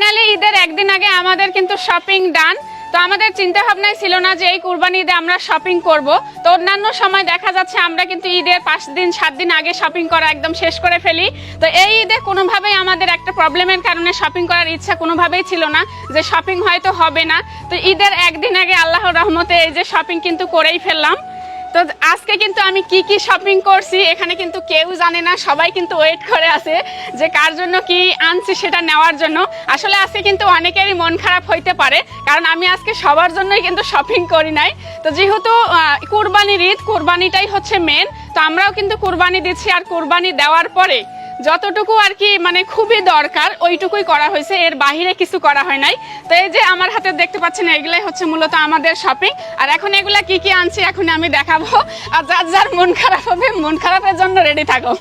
Finally ঈদের একদিন আগে আমাদের কিন্তু শপিং ডান তো আমাদের চিন্তা ভাবনাই ছিল না যে এই কুরবানি ঈদে আমরা শপিং করব। তো অন্যান্য সময় দেখা যাচ্ছে আমরা কিন্তু ঈদের পাঁচ দিন, সাত দিন আগে শপিং করা একদম শেষ করে ফেলি। তো এই ঈদে কোনোভাবেই আমাদের একটা প্রবলেমের কারণে শপিং করার ইচ্ছা কোনোভাবেই ছিল না যে শপিং হয়তো হবে না। তো ঈদের একদিন আগে আল্লাহর রহমতে এই যে শপিং কিন্তু করেই ফেললাম। তো আজকে কিন্তু আমি কি কি শপিং করছি, এখানে কিন্তু কেউ জানে না, সবাই কিন্তু ওয়েট করে আছে যে কার জন্য কি আনছি সেটা নেওয়ার জন্য। আসলে আজকে কিন্তু অনেকেরই মন খারাপ হইতে পারে, কারণ আমি আজকে সবার জন্যই কিন্তু শপিং করি নাই। তো যেহেতু কুরবানির ঈদ, কুরবানিটাই হচ্ছে মেন তো আমরাও কিন্তু কুরবানি দিচ্ছি আর কুরবানি দেওয়ার পরে যতটুকু আর কি মানে খুবই দরকার, ওইটুকুই করা হয়েছে। এর বাহিরে কিছু করা হয় নাই। তো এই যে আমার হাতে দেখতে পাচ্ছেন, এগুলাই হচ্ছে মূলত আমাদের শপিং আর এখন এগুলা কি কি আনছি, এখন আমি দেখাবো। আর যার যার মন খারাপ হবে, মন খারাপের জন্য রেডি থাকো।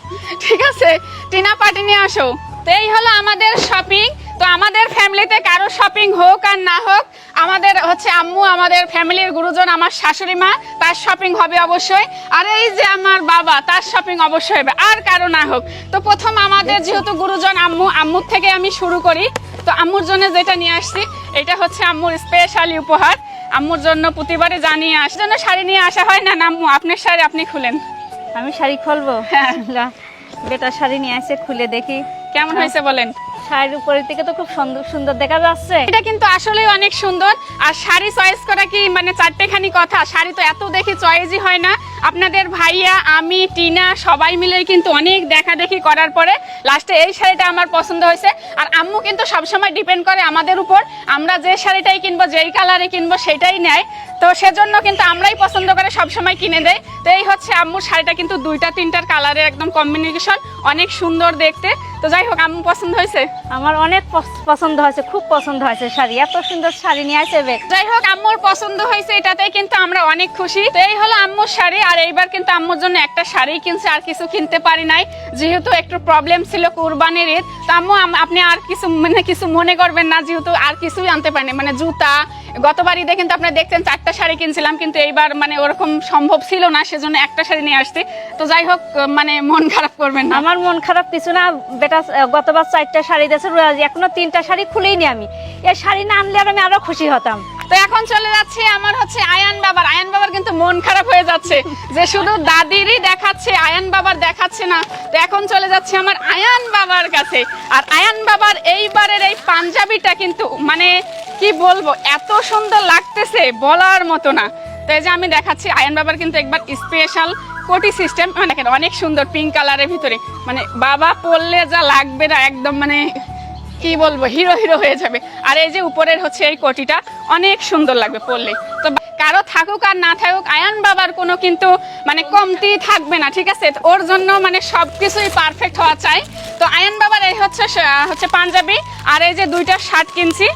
ঠিক আছে? টিনা পাটি নিয়ে আসো। তো এই হলো আমাদের শপিং তো আমাদের ফ্যামিলিতে কারও শপিং হোক আর না হোক আমাদের হচ্ছে আম্মু আমাদের ফ্যামিলির গুরুজন আমার শাশুড়ি মা তার শপিং হবে অবশ্যই। আর এই যে আমার বাবা তার শপিং অবশ্যই হবে আর কারও না হোক। তো প্রথম আমাদের যেহেতু গুরুজন আম্মু আম্মুর থেকে আমি শুরু করি। তো আম্মুর জন্য যেটা নিয়ে আসছি এটা হচ্ছে আম্মুর স্পেশালি উপহার। আম্মুর জন্য প্রতিবারে জানিয়ে আসি জন্য শাড়ি নিয়ে আসা হয় না আম্মু আপনার শাড়ি আপনি খুলেন। আমি শাড়ি খুলবো? হ্যাঁ। বেটা শাড়ি নিয়ে আসে খুলে দেখি। কেমন হয়েছে বলেন? শাড়ির উপরের থেকে তো খুব সুন্দর সুন্দর দেখা যাচ্ছে। এটা কিন্তু আসলেই অনেক সুন্দর। আর শাড়ি চয়েস করা কি মানে চারটেখানি কথা? শাড়ি তো এত দেখি চয়েসই হয় না। আপনাদের ভাইয়া আমি টিনা সবাই মিলে কিন্তু অনেক দেখা দেখি করার পরে লাস্টে এই শাড়িটা আমার পছন্দ হয়েছে। আর আম্মু কিন্তু সবসময় ডিপেন্ড করে আমাদের উপর। আমরা যে শাড়িটাই কিনবো যেই কালারে কিনবো সেটাই নেয়। তো সেজন্য কিন্তু আমরাই পছন্দ করে সবসময় কিনে দেয় তো এই হচ্ছে আম্মুর শাড়িটা কিন্তু দুইটা তিনটার কালারের একদম কম্বিনেশন অনেক সুন্দর দেখতে। তো যাই হোক আম্মু পছন্দ হয়েছে? আমার অনেক পছন্দ হয়েছে খুব পছন্দ হয়েছে শাড়ি। এত সুন্দর শাড়ি নিয়ে আসে যাই হোক আম্মুর পছন্দ হয়েছে এটাতে কিন্তু আমরা অনেক খুশি। তো এই হলো আম্মুর শাড়ি। আর এইবার কিন্তু আম্মুর জন্য একটা শাড়ি কিনছে, আর কিছু কিনতে পারি নাই। যেহেতু একটু প্রবলেম ছিল কুরবানির ঈদ, তো আম্মু আপনি আর কিছু মানে কিছু মনে করবেন না, যেহেতু আর কিছুই আনতে পারেনি। মানে জুতা, গতবার ঈদে কিন্তু আপনি দেখছেন চারটা শাড়ি কিনছিলাম, কিন্তু এইবার মানে ওরকম সম্ভব ছিল না, সেজন্য একটা শাড়ি নিয়ে আসছি। তো যাই হোক মানে মন খারাপ করবেন না। আমার মন খারাপ কিছু না, বেটা, গতবার চারটা শাড়ি দিয়েছে এখনও তিনটা শাড়ি খুলেই নি আমি। এই শাড়ি না আনলে আর আমি আরও খুশি হতাম। তো এখন চলে যাচ্ছে আমার হচ্ছে আয়ান বাবার। আয়ান বাবার কিন্তু মন খারাপ হয়ে যাচ্ছে যে শুধু দাদিরই দেখাচ্ছে, আয়ান বাবার দেখাচ্ছে না। তো এখন চলে যাচ্ছে আমার আয়ান বাবার কাছে। আর আয়ান বাবার এইবারের এই পাঞ্জাবিটা কিন্তু মানে কি বলব, এত সুন্দর লাগতেছে বলার মতো না। তো এই যে আমি দেখাচ্ছি, আয়ান বাবার কিন্তু একবার স্পেশাল কোটি সিস্টেম মানে অনেক সুন্দর পিঙ্ক কালারের ভিতরে। মানে বাবা পরলে যা লাগবে না, একদম মানে কি বলব হিরো হিরো হয়ে যাবে। আর এই যে উপরের হচ্ছে এই কোটিটা, অনেক সুন্দর লাগবে পরলে তো কারও থাকুক আর না থাকুক, আয়ান বাবার কোনো কিন্তু মানে কমতি থাকবে না, ঠিক আছে? ওর জন্য মানে সব কিছুই পারফেক্ট হওয়া চাই। তো আয়ান বাবার এই হচ্ছে হচ্ছে পাঞ্জাবি, আর এই যে দুইটা শার্ট কিনছি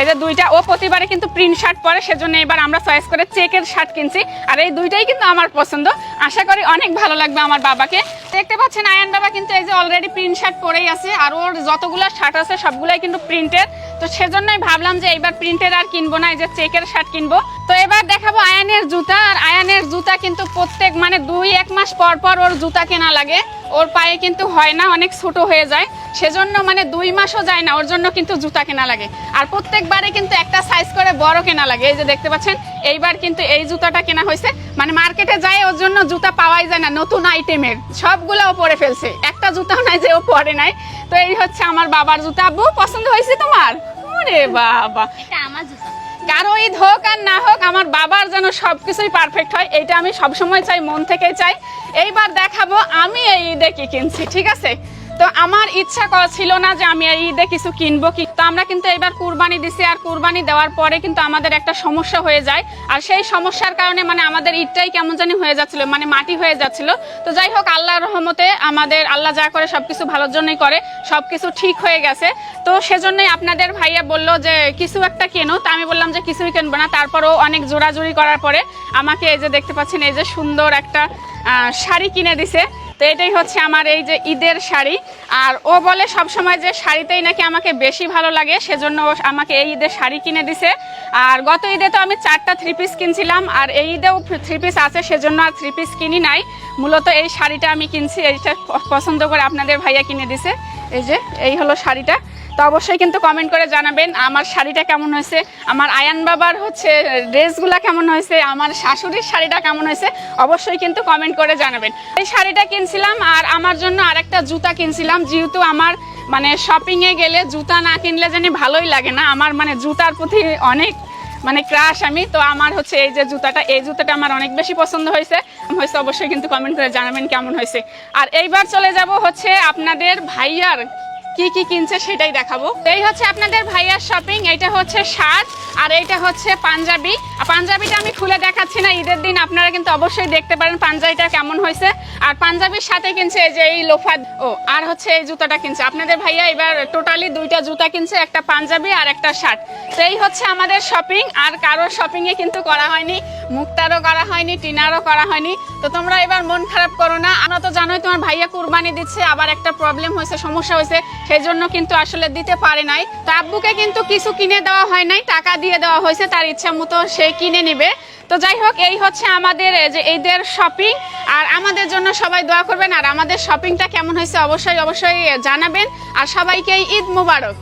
এই যে দুইটা, ও প্রতিবারে কিন্তু প্রিন্ট শার্ট পরে, সেজন্য এবার আমরা চয়েস করে চেকের শার্ট কিনছি। আর এই দুইটাই কিন্তু আমার পছন্দ। আশা করি অনেক ভালো লাগবে আমার বাবাকে। দেখতে পাচ্ছেন আয়ান বাবা কিন্তু এই যে অলরেডি প্রিন্ট শার্ট পরেই আছে, আর ওর যতগুলো শার্ট আছে, সবগুলাই কিন্তু প্রিন্টের তো সেজন্যই ভাবলাম যে এইবার প্রিন্টের আর কিনবো না, এই যে চেকের শার্ট কিনবো। তো এবার দেখাবো আয়ানের জুতা। আর আয়ানের জুতা কিন্তু প্রত্যেক মানে দুই, এক মাস পর পর ওর জুতা কেনা লাগে। ওর পায়ে কিন্তু হয় না, অনেক ছোট হয়ে যায়। সেজন্য মানে দুই মাসও যায় না ওর জন্য কিন্তু জুতা কেনা লাগে। আর প্রত্যেকবারে কিন্তু একটা সাইজ করে বড় কেনা লাগে। এই যে দেখতে পাচ্ছেন এইবার কিন্তু এই জুতাটা কেনা হয়েছে। মানে মার্কেটে যায় ওর জন্য জুতা পাওয়াই যায় না নতুন আইটেমের সবগুলো ও পরে ফেলছে। একটা জুতাও নাই যে ও পরে নাই। তো এই হচ্ছে আমার বাবার জুতা। আব্বু পছন্দ হয়েছে তোমার? ওরে বাবা। এটা আমার জুতো। কারও ঈদ হোক আর না হোক আমার বাবার যেন সবকিছুই পারফেক্ট হয় এটা আমি সবসময় চাই মন থেকে চাই। এইবার দেখাবো আমি এই ঈদে কি কিনছি ঠিক আছে? তো আমার ইচ্ছা ছিল না যে আমি ঈদে কিছু কিনবো কি তো আমরা কিন্তু এবার কুরবানি দিছি আর কুরবানি দেওয়ার পরে কিন্তু আমাদের একটা সমস্যা হয়ে যায়। আর সেই সমস্যার কারণে মানে আমাদের ঈদটাই কেমন জানি হয়ে যাচ্ছিল মানে মাটি হয়ে যাচ্ছিল। তো যাই হোক আল্লাহর রহমতে আমাদের আল্লাহ যা করে সবকিছু ভালোর জন্যই করে, সবকিছু ঠিক হয়ে গেছে। তো সেজন্যই আপনাদের ভাইয়া বলল যে কিছু একটা কেনো, তো আমি বললাম যে কিছুই কেনবো না। তারপরও অনেক জোরাজুরি করার পরে আমাকে এই যে দেখতে পাচ্ছেন, এই যে সুন্দর একটা শাড়ি কিনে দিছে। তো এটাই হচ্ছে আমার এই যে ঈদের শাড়ি। আর ও বলে সব সময় যে শাড়িতেই নাকি আমাকে বেশি ভালো লাগে, সেজন্য ও আমাকে এই ঈদের শাড়ি কিনে দিছে। আর গত ঈদে তো আমি চারটা থ্রি পিস কিনছিলাম, আর এই ঈদেও থ্রি পিস আছে, সেজন্য আর থ্রি পিস কিনি নাই। মূলত এই শাড়িটা আমি কিনছি, এইটা পছন্দ করে আপনাদের ভাইয়া কিনে দিছে। এই যে, এই হলো শাড়িটা। তো অবশ্যই কিন্তু কমেন্ট করে জানাবেন, আমার শাড়িটা কেমন হয়েছে, আমার আয়ান বাবার হচ্ছে ড্রেসগুলা কেমন হয়েছে, আমার শাশুড়ির শাড়িটা কেমন হয়েছে, অবশ্যই কিন্তু কমেন্ট করে জানাবেন। এই শাড়িটা কিনছিলাম আর আমার জন্য আরেকটা জুতা কিনছিলাম, যেহেতু আমার মানে শপিংয়ে গেলে জুতা না কিনলে জানি ভালোই লাগে না, আমার মানে জুতার প্রতি অনেক মানে ক্রাশ আমি, তো আমার হচ্ছে এই যে জুতাটা, এই জুতাটা আমার অনেক বেশি পছন্দ হয়েছে হয়েছে অবশ্যই কিন্তু কমেন্ট করে জানাবেন কেমন হয়েছে। আর এইবার চলে যাব হচ্ছে আপনাদের ভাইয়ার কি কি কিনছে সেটাই দেখাবো। এই হচ্ছে আপনাদের ভাইয়ার শপিং এইটা হচ্ছে শার্ট, আর এইটা হচ্ছে পাঞ্জাবি। আর পাঞ্জাবিটা আমি খুলে দেখাচ্ছি না, ঈদের দিন আপনারা কিন্তু অবশ্যই দেখতে পারেন পাঞ্জাবিটা কেমন হয়েছে। আর পাঞ্জাবির সাথে কিনছে যে এই লোফা, ও, আর হচ্ছে এই জুতাটা কিনছে। আপনাদের ভাইয়া এবার টোটালি দুইটা জুতা কিনছে, একটা পাঞ্জাবি আর একটা শার্ট। তো এই হচ্ছে আমাদের শপিং আর কারও শপিং এ কিন্তু করা হয়নি, মুক্তারও করা হয়নি, টিনারও করা হয়নি। তো তোমরা এবার মন খারাপ করো না। আমরা তো জানোই তোমার ভাইয়া কুরবানি দিচ্ছে, আবার একটা প্রবলেম হয়েছে, সমস্যা হয়েছে সেই জন্য কিন্তু আসলে দিতে পারে নাই। তো আব্বুকে কিন্তু কিছু কিনে দেওয়া হয় নাই, টাকা দিয়ে দেওয়া হয়েছে, তার ইচ্ছা মতো সে কিনে নিবে। তো যাই হোক, এই হচ্ছে আমাদের যে ঈদের শপিং আর আমাদের জন্য সবাই দোয়া করবেন, আর আমাদের শপিংটা কেমন হয়েছে অবশ্যই অবশ্যই জানাবেন। আর সবাইকে ঈদ মুবারক।